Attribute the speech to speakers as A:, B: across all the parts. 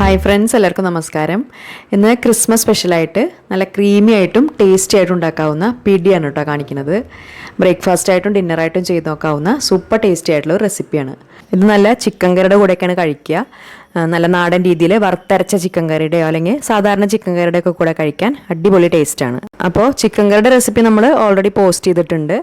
A: Hi friends എല്ലാവർക്കും നമസ്കാരം. ഇന്ന് ക്രിസ്മസ് സ്പെഷ്യലായിട്ട് നല്ല ക്രീമി ആയിട്ടും ടേസ്റ്റി ആയിട്ടും ഉണ്ടാക്കാവുന്ന പിടിയാണ് കേട്ടോ കാണിക്കുന്നത്. ബ്രേക്ക്ഫാസ്റ്റ് ആയിട്ടും ഡിന്നറായിട്ടും ചെയ്ത് നോക്കാവുന്ന സൂപ്പർ ടേസ്റ്റി ആയിട്ടുള്ള ഒരു റെസിപ്പിയാണ് ഇത് നല്ല ചിക്കൻ കറിയുടെ കൂടെയൊക്കെയാണ് കഴിക്കുക. നല്ല നാടൻ രീതിയിൽ വറുത്തരച്ച ചിക്കൻ കറിയുടെയോ അല്ലെങ്കിൽ സാധാരണ ചിക്കൻ കറിയുടെ ഒക്കെ കൂടെ കഴിക്കാൻ അടിപൊളി ടേസ്റ്റാണ് അപ്പോൾ ചിക്കൻ കറിയുടെ റെസിപ്പി നമ്മൾ ഓൾറെഡി പോസ്റ്റ് ചെയ്തിട്ടുണ്ട്.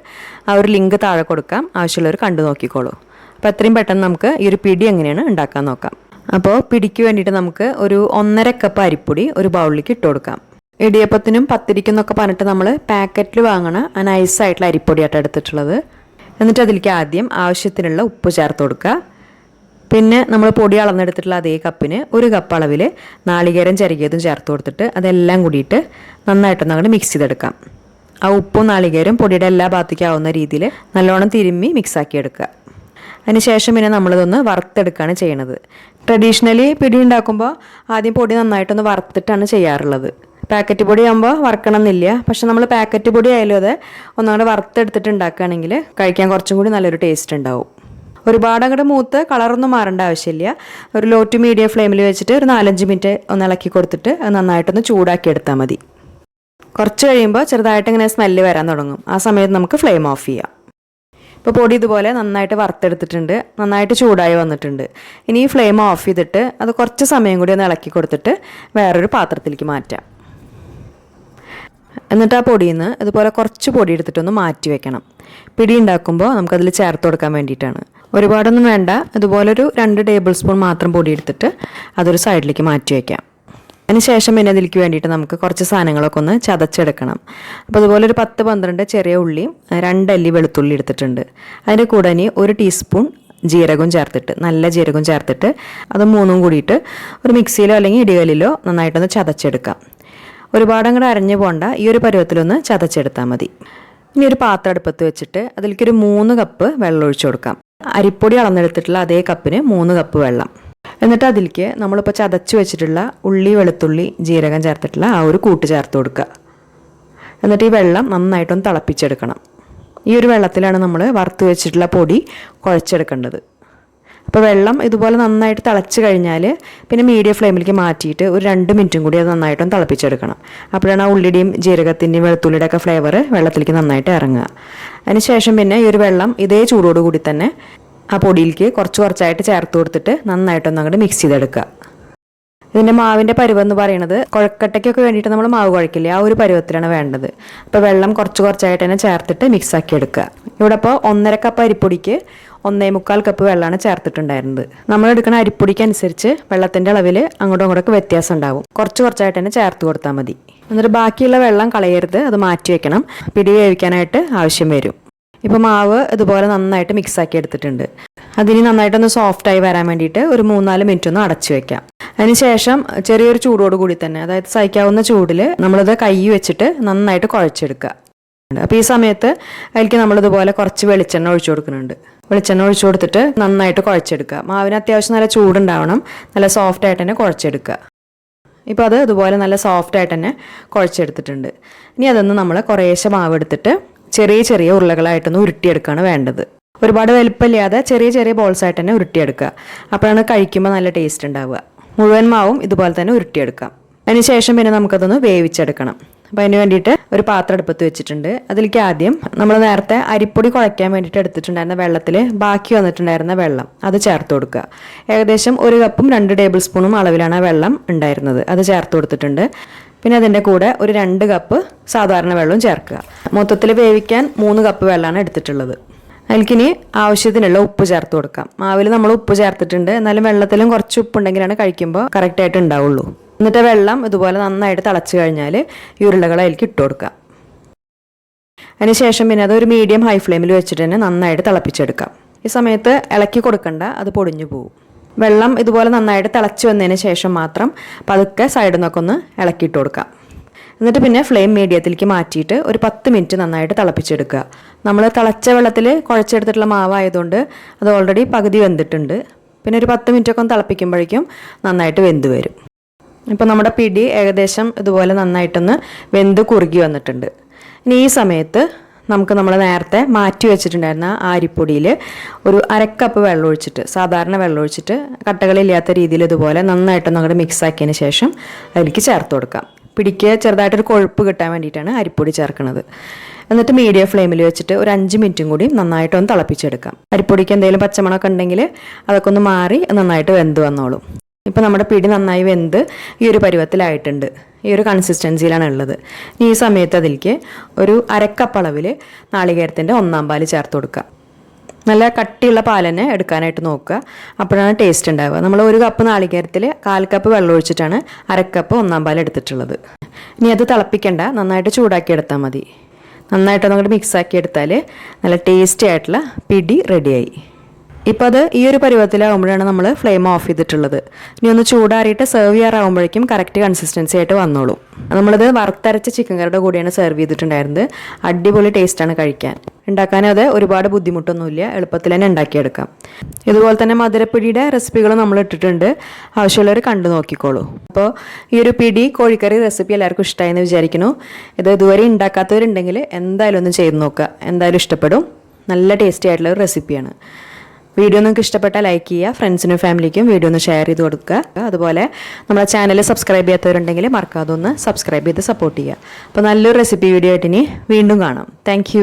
A: ആ ഒരു ലിങ്ക് താഴെ കൊടുക്കാം. ആവശ്യമുള്ളവർ കണ്ടു നോക്കിക്കോളൂ. അപ്പോൾ എത്രയും പെട്ടെന്ന് നമുക്ക് ഈ ഒരു പിടി എങ്ങനെയാണ് ഉണ്ടാക്കാൻ നോക്കാം. അപ്പോൾ പിടിക്ക് വേണ്ടിയിട്ട് നമുക്ക് ഒരു ഒന്നര കപ്പ് അരിപ്പൊടി ഒരു ബൗളിലേക്ക് ഇട്ട് കൊടുക്കാം. ഇടിയപ്പത്തിനും പത്തിരിക്കും എന്നൊക്കെ പറഞ്ഞിട്ട് നമ്മൾ പാക്കറ്റിൽ വാങ്ങണ ആ നൈസായിട്ടുള്ള അരിപ്പൊടിയായിട്ട് എടുത്തിട്ടുള്ളത്. എന്നിട്ട് അതിലേക്ക് ആദ്യം ആവശ്യത്തിനുള്ള ഉപ്പ് ചേർത്ത് കൊടുക്കുക. പിന്നെ നമ്മൾ പൊടി അളന്നെടുത്തിട്ടുള്ള അതേ കപ്പിന് ഒരു കപ്പ് അളവിൽ നാളികേരം ചിരകിയതും ചേർത്ത് കൊടുത്തിട്ട് അതെല്ലാം കൂടിയിട്ട് നന്നായിട്ടൊന്ന് അങ്ങോട്ട് മിക്സ് ചെയ്തെടുക്കാം. ആ ഉപ്പും നാളികേരം പൊടിയുടെ എല്ലാ ഭാഗത്തേക്കും ആവുന്ന രീതിയിൽ നല്ലോണം തിരുമ്മി മിക്സാക്കി എടുക്കുക. അതിനുശേഷം പിന്നെ നമ്മളിതൊന്ന് വറുത്തെടുക്കുകയാണ് ചെയ്യണത്. ട്രഡീഷണലി പിടി ഉണ്ടാക്കുമ്പോൾ ആദ്യം പൊടി നന്നായിട്ടൊന്ന് വറുത്തിട്ടാണ് ചെയ്യാറുള്ളത്. പാക്കറ്റ് പൊടി ആകുമ്പോൾ വറക്കണം എന്നില്ല പക്ഷെ നമ്മൾ പാക്കറ്റ് പൊടി ആയാലും അത് ഒന്നുകൂടെ വറുത്തെടുത്തിട്ട് ഉണ്ടാക്കുകയാണെങ്കിൽ കഴിക്കാൻ കുറച്ചും കൂടി നല്ലൊരു ടേസ്റ്റ് ഉണ്ടാവും. ഒരുപാട് അങ്ങോട്ട് മൂത്ത് കളറൊന്നും മാറേണ്ട ആവശ്യമില്ല. ഒരു ലോ ടു മീഡിയം ഫ്ലെയിമിൽ വെച്ചിട്ട് ഒരു നാലഞ്ച് മിനിറ്റ് ഒന്ന് ഇളക്കി കൊടുത്തിട്ട് നന്നായിട്ടൊന്ന് ചൂടാക്കി എടുത്താൽ മതി. കുറച്ച് കഴിയുമ്പോൾ ചെറുതായിട്ട് ഇങ്ങനെ സ്മെല്ല് വരാൻ തുടങ്ങും. ആ സമയത്ത് നമുക്ക് ഫ്ലെയിം ഓഫ് ചെയ്യാം. ഇപ്പോൾ പൊടി ഇതുപോലെ നന്നായിട്ട് വറുത്തെടുത്തിട്ടുണ്ട്. നന്നായിട്ട് ചൂടായി വന്നിട്ടുണ്ട്. ഇനി ഈ ഫ്ലെയിം ഓഫ് ചെയ്തിട്ട് അത് കുറച്ച് സമയം കൂടി ഒന്ന് ഇളക്കി കൊടുത്തിട്ട് വേറൊരു പാത്രത്തിലേക്ക് മാറ്റാം. എന്നിട്ട് ആ പൊടിയിൽ നിന്ന് ഇതുപോലെ കുറച്ച് പൊടി എടുത്തിട്ടൊന്ന് മാറ്റി വെക്കണം. പിടി ഉണ്ടാക്കുമ്പോൾ നമുക്കതിൽ ചേർത്ത് കൊടുക്കാൻ വേണ്ടിയിട്ടാണ്. ഒരുപാടൊന്നും വേണ്ട. ഇതുപോലൊരു രണ്ട് ടേബിൾ സ്പൂൺ മാത്രം പൊടി എടുത്തിട്ട് അതൊരു സൈഡിലേക്ക് മാറ്റി വയ്ക്കാം അതിന് ശേഷം പിന്നെ അതിലേക്ക് വേണ്ടിയിട്ട് നമുക്ക് കുറച്ച് സാധനങ്ങളൊക്കെ ഒന്ന് ചതച്ചെടുക്കണം. അപ്പോൾ അതുപോലെ ഒരു പത്ത് പന്ത്രണ്ട് ചെറിയ ഉള്ളിയും രണ്ടല്ലി വെളുത്തുള്ളി എടുത്തിട്ടുണ്ട്. അതിന്റെ കൂടെ ഇനി ഒരു ടീസ്പൂൺ ജീരകവും ചേർത്തിട്ട് നല്ല ജീരകവും ചേർത്തിട്ട് അത് മൂന്നും കൂടിയിട്ട് ഒരു മിക്സിയിലോ അല്ലെങ്കിൽ ഇടികലിലോ നന്നായിട്ടൊന്ന് ചതച്ചെടുക്കാം. ഒരുപാട് അങ്ങോട്ട് അരഞ്ഞു പോണ്ട ഈ ഒരു പരുവത്തിലൊന്ന് ചതച്ചെടുത്താൽ മതി. ഇനി ഒരു പാത്രം അടുപ്പത്ത് വെച്ചിട്ട് അതിലേക്ക് ഒരു മൂന്ന് കപ്പ് വെള്ളം ഒഴിച്ചു കൊടുക്കാം. അരിപ്പൊടി അളന്നെടുത്തിട്ടുള്ള അതേ കപ്പിന് മൂന്ന് കപ്പ് വെള്ളം. എന്നിട്ട് അതിലേക്ക് നമ്മളിപ്പോൾ ചതച്ച് വെച്ചിട്ടുള്ള ഉള്ളി വെളുത്തുള്ളി ജീരകം ചേർത്തിട്ടുള്ള ആ ഒരു കൂട്ട് ചേർത്ത് കൊടുക്കുക. എന്നിട്ട് ഈ വെള്ളം നന്നായിട്ടൊന്ന് തിളപ്പിച്ചെടുക്കണം. ഈ ഒരു വെള്ളത്തിലാണ് നമ്മൾ വറുത്ത് വെച്ചിട്ടുള്ള പൊടി കുഴച്ചെടുക്കേണ്ടത്. അപ്പോൾ വെള്ളം ഇതുപോലെ നന്നായിട്ട് തിളച്ച് കഴിഞ്ഞാൽ പിന്നെ മീഡിയം ഫ്ലെയിമിലേക്ക് മാറ്റിയിട്ട് ഒരു രണ്ട് മിനിറ്റും കൂടി അത് നന്നായിട്ടൊന്ന് തിളപ്പിച്ചെടുക്കണം. അപ്പോഴാണ് ആ ഉള്ളിയുടെയും ജീരകത്തിന്റെയും വെളുത്തുള്ളിയുടെ ഒക്കെ ഫ്ലേവർ വെള്ളത്തിലേക്ക് നന്നായിട്ട് ഇറങ്ങുക. അതിന് ശേഷം പിന്നെ ഈ ഒരു വെള്ളം ഇതേ ചൂടോടുകൂടി തന്നെ ആ പൊടിയിലേക്ക് കുറച്ച് കുറച്ചായിട്ട് ചേർത്ത് കൊടുത്തിട്ട് നന്നായിട്ടൊന്ന് അങ്ങോട്ട് മിക്സ് ചെയ്തെടുക്കുക. ഇതിന്റെ മാവിന്റെ പരുവെന്ന് പറയുന്നത് കുഴക്കട്ടയ്ക്കൊക്കെ വേണ്ടിയിട്ട് നമ്മൾ മാവ് കുഴക്കില്ലേ? ആ ഒരു പരുവത്തിലാണ് വേണ്ടത്. അപ്പോൾ വെള്ളം കുറച്ച് കുറച്ചായിട്ട് തന്നെ ചേർത്തിട്ട് മിക്സ് ആക്കി എടുക്കുക. ഇവിടെ ഇപ്പോൾ ഒന്നര കപ്പ് അരിപ്പൊടിക്ക് ഒന്നേ മുക്കാൽ കപ്പ് വെള്ളമാണ് ചേർത്തിട്ടുണ്ടായിരുന്നത്. നമ്മൾ എടുക്കുന്ന അരിപ്പൊടിക്ക് അനുസരിച്ച് വെള്ളത്തിന്റെ അളവിൽ അങ്ങോട്ടും ഇങ്ങോട്ടൊക്കെ വ്യത്യാസം ഉണ്ടാവും. കുറച്ച് കുറച്ചായിട്ട് തന്നെ ചേർത്ത് കൊടുത്താൽ മതി. എന്നിട്ട് ബാക്കിയുള്ള വെള്ളം കളയരുത്. അത് മാറ്റി വെക്കണം. പിടി വേവിക്കാനായിട്ട് ആവശ്യം വരും. ഇപ്പോൾ മാവ് ഇതുപോലെ നന്നായിട്ട് മിക്സ് ആക്കി എടുത്തിട്ടുണ്ട്. അതിന് നന്നായിട്ടൊന്ന് സോഫ്റ്റായി വരാൻ വേണ്ടിയിട്ട് ഒരു മൂന്നാൽ മിനിറ്റ് ഒന്ന് അടച്ചു വെക്കാം. അതിനുശേഷം ചെറിയൊരു ചൂടോട് കൂടി തന്നെ അതായത് സഹിക്കാവുന്ന ചൂടിൽ നമ്മളിത് കൈ വെച്ചിട്ട് നന്നായിട്ട് കുഴച്ചെടുക്കുക. അപ്പോൾ ഈ സമയത്ത് അതിലേക്ക് നമ്മളിതുപോലെ കുറച്ച് വെളിച്ചെണ്ണ ഒഴിച്ചു കൊടുക്കുന്നുണ്ട്. വെളിച്ചെണ്ണ ഒഴിച്ചു കൊടുത്തിട്ട് നന്നായിട്ട് കുഴച്ചെടുക്കുക. മാവിന് അത്യാവശ്യം നല്ല ചൂടുണ്ടാവണം നല്ല സോഫ്റ്റ് ആയിട്ട് തന്നെ കുഴച്ചെടുക്കുക. ഇപ്പം അത് ഇതുപോലെ നല്ല സോഫ്റ്റ് ആയിട്ട് തന്നെ കുഴച്ചെടുത്തിട്ടുണ്ട്. ഇനി അതൊന്ന് നമ്മൾ കുറേശ്ശെ മാവ് എടുത്തിട്ട് ചെറിയ ചെറിയ ഉരുളകളായിട്ടൊന്ന് ഉരുട്ടിയെടുക്കുകയാണ് വേണ്ടത്. ഒരുപാട് വലിപ്പമില്ലാതെ ചെറിയ ചെറിയ ബോൾസ് ആയിട്ട് തന്നെ ഉരുട്ടിയെടുക്കുക. അപ്പോഴാണ് കഴിക്കുമ്പോൾ നല്ല ടേസ്റ്റ് ഉണ്ടാവുക. മുഴുവൻ മാവും ഇതുപോലെ തന്നെ ഉരുട്ടിയെടുക്കാം. അതിനുശേഷം പിന്നെ നമുക്കതൊന്ന് വേവിച്ചെടുക്കണം. അപ്പോൾ അതിന് വേണ്ടിയിട്ട് ഒരു പാത്രം അടുപ്പത്ത് വെച്ചിട്ടുണ്ട്. അതിലേക്ക് ആദ്യം നമ്മൾ നേരത്തെ അരിപ്പൊടി കുഴയ്ക്കാൻ വേണ്ടിയിട്ട് എടുത്തിട്ടുണ്ടായിരുന്ന വെള്ളത്തിൽ ബാക്കി വന്നിട്ടുണ്ടായിരുന്ന വെള്ളം അത് ചേർത്ത് കൊടുക്കുക. ഏകദേശം ഒരു കപ്പും രണ്ട് ടേബിൾ സ്പൂണും അളവിലാണ് ആ വെള്ളം ഉണ്ടായിരുന്നത്. അത് ചേർത്ത് കൊടുത്തിട്ടുണ്ട്. പിന്നെ അതിന്റെ കൂടെ ഒരു രണ്ട് കപ്പ് സാധാരണ വെള്ളവും ചേർക്കുക. മൊത്തത്തിൽ വേവിക്കാൻ മൂന്ന് കപ്പ് വെള്ളമാണ് എടുത്തിട്ടുള്ളത്. അതിലേക്കിനി ആവശ്യത്തിനുള്ള ഉപ്പ് ചേർത്ത് കൊടുക്കാം. മാവിൽ നമ്മൾ ഉപ്പ് ചേർത്തിട്ടുണ്ട്. എന്നാലും വെള്ളത്തിലും കുറച്ച് ഉപ്പുണ്ടെങ്കിലാണ് കഴിക്കുമ്പോൾ കറക്റ്റായിട്ട് ഉണ്ടാവുള്ളൂ. എന്നിട്ട് വെള്ളം ഇതുപോലെ നന്നായിട്ട് തിളച്ച് കഴിഞ്ഞാൽ ഈ ഉരുളകൾ അതിലേക്ക് ഇട്ട് കൊടുക്കുക. അതിനുശേഷം പിന്നെ അത് ഒരു മീഡിയം ഹൈ ഫ്ലെയിമിൽ വെച്ചിട്ട് തന്നെ നന്നായിട്ട് തിളപ്പിച്ചെടുക്കാം. ഈ സമയത്ത് ഇളക്കി കൊടുക്കണ്ട അത് പൊടിഞ്ഞു പോകും വെള്ളം ഇതുപോലെ നന്നായിട്ട് തിളച്ച് വന്നതിന് ശേഷം മാത്രം പതുക്കെ സൈഡിൽ നിന്നൊക്കെ ഒന്ന് ഇളക്കിയിട്ട് കൊടുക്കാം എന്നിട്ട് പിന്നെ ഫ്ലെയിം മീഡിയത്തിലേക്ക് മാറ്റിയിട്ട് ഒരു പത്ത് മിനിറ്റ് നന്നായിട്ട് തിളപ്പിച്ചെടുക്കുക. നമ്മൾ തിളച്ച വെള്ളത്തിൽ കുഴച്ചെടുത്തിട്ടുള്ള മാവായതുകൊണ്ട് അത് ഓൾറെഡി പകുതി വെന്തിട്ടുണ്ട്. പിന്നെ ഒരു പത്ത് മിനിറ്റൊക്കെ ഒന്ന് തിളപ്പിക്കുമ്പോഴേക്കും നന്നായിട്ട് വെന്ത് വരും. ഇപ്പോൾ നമ്മുടെ പിടി ഏകദേശം ഇതുപോലെ നന്നായിട്ടൊന്ന് വെന്ത് കുറുകി വന്നിട്ടുണ്ട്. ഇനി ഈ സമയത്ത് നമുക്ക് നമ്മൾ നേരത്തെ മാറ്റി വെച്ചിട്ടുണ്ടായിരുന്ന അരിപ്പൊടിയിൽ ഒരു അരക്കപ്പ് വെള്ളം ഒഴിച്ചിട്ട് സാധാരണ വെള്ളം ഒഴിച്ചിട്ട് കട്ടകളില്ലാത്ത രീതിയിൽ ഇതുപോലെ നന്നായിട്ടൊന്ന് അങ്ങോട്ട് മിക്സ് ആക്കിയതിന് ശേഷം അതിലേക്ക് ചേർത്ത് കൊടുക്കാം. പിടിക്ക് ചെറുതായിട്ടൊരു കൊഴുപ്പ് കിട്ടാൻ വേണ്ടിയിട്ടാണ് അരിപ്പൊടി ചേർക്കുന്നത്. എന്നിട്ട് മീഡിയം ഫ്ലെയിമിൽ വെച്ചിട്ട് ഒരു അഞ്ച് മിനിറ്റും കൂടി നന്നായിട്ടൊന്ന് തിളപ്പിച്ചെടുക്കാം. അരിപ്പൊടിക്ക് എന്തെങ്കിലും പച്ചമണമൊക്കെ ഉണ്ടെങ്കിൽ അതൊക്കെ ഒന്ന് മാറി നന്നായിട്ട് വെന്ത് വന്നോളും. ഇപ്പോൾ നമ്മുടെ പിടി നന്നായി വെന്ത് ഈ ഒരു പരുവത്തിലായിട്ടുണ്ട്. ഈ ഒരു കൺസിസ്റ്റൻസിയിലാണ് ഉള്ളത്. ഈ സമയത്ത് അതിലേക്ക് ഒരു അരക്കപ്പ് അളവിൽ നാളികേരത്തിന്റെ ഒന്നാം പാൽ ചേർത്ത് കൊടുക്കുക. നല്ല കട്ടിയുള്ള പാൽ തന്നെ എടുക്കാനായിട്ട് നോക്കുക. അപ്പോഴാണ് ടേസ്റ്റ് ഉണ്ടാവുക. നമ്മൾ ഒരു കപ്പ് നാളികേരത്തിൽ കാൽ കപ്പ് വെള്ളം ഒഴിച്ചിട്ടാണ് അരക്കപ്പ് ഒന്നാം പാൽ എടുത്തിട്ടുള്ളത്. ഇനി അത് തിളപ്പിക്കണ്ട. നന്നായിട്ട് ചൂടാക്കി എടുത്താൽ മതി. നന്നായിട്ട് അങ്ങോട്ട് മിക്സ് ആക്കി എടുത്താൽ നല്ല ടേസ്റ്റി ആയിട്ടുള്ള പിടി റെഡിയായി ഇപ്പോൾ അത് ഈ ഒരു പരുവത്തിലാവുമ്പോഴാണ് നമ്മൾ ഫ്ലെയിം ഓഫ് ചെയ്തിട്ടുള്ളത്. ഇനി ഒന്ന് ചൂടാറിയിട്ട് സെർവ് ചെയ്യാറാകുമ്പോഴേക്കും കറക്റ്റ് കൺസിസ്റ്റൻസി ആയിട്ട് വന്നോളൂ. നമ്മളത് വറുത്തരച്ച ചിക്കൻ കറിയുടെ കൂടെയാണ് സെർവ് ചെയ്തിട്ടുണ്ടായിരുന്നത്. അടിപൊളി ടേസ്റ്റാണ് കഴിക്കാൻ. ഉണ്ടാക്കാൻ അത് ഒരുപാട് ബുദ്ധിമുട്ടൊന്നുമില്ല. എളുപ്പത്തിൽ തന്നെ ഉണ്ടാക്കിയെടുക്കാം. ഇതുപോലെ തന്നെ മധുരപ്പിടിയുടെ റെസിപ്പികൾ നമ്മൾ ഇട്ടിട്ടുണ്ട്. ആവശ്യമുള്ളവർ കണ്ടു നോക്കിക്കോളൂ. അപ്പോൾ ഈ ഒരു പിടി കോഴിക്കറി റെസിപ്പി എല്ലാവർക്കും ഇഷ്ടമായെന്ന് വിചാരിക്കുന്നു. ഇത് ഇതുവരെ ഉണ്ടാക്കാത്തവരുണ്ടെങ്കിൽ എന്തായാലും ഒന്ന് ചെയ്ത് നോക്കുക. എന്തായാലും ഇഷ്ടപ്പെടും. നല്ല ടേസ്റ്റി ആയിട്ടുള്ള ഒരു റെസിപ്പിയാണ് വീഡിയോ നിങ്ങൾക്ക് ഇഷ്ടപ്പെട്ട ലൈക്ക് ചെയ്യുക ഫ്രണ്ട്സിനും ഫാമിലിക്കും വീഡിയോ ഒന്ന് ഷെയർ ചെയ്ത് കൊടുക്കുക. അതുപോലെ നമ്മുടെ ചാനൽ സബ്സ്ക്രൈബ് ചെയ്യാത്തവരുണ്ടെങ്കിൽ മറക്കാതെ ഒന്ന് സബ്സ്ക്രൈബ് ചെയ്ത് സപ്പോർട്ട് ചെയ്യുക. അപ്പോൾ നല്ലൊരു റെസിപ്പി വീഡിയോ ആയിട്ട് ഇനി വീണ്ടും കാണാം. താങ്ക്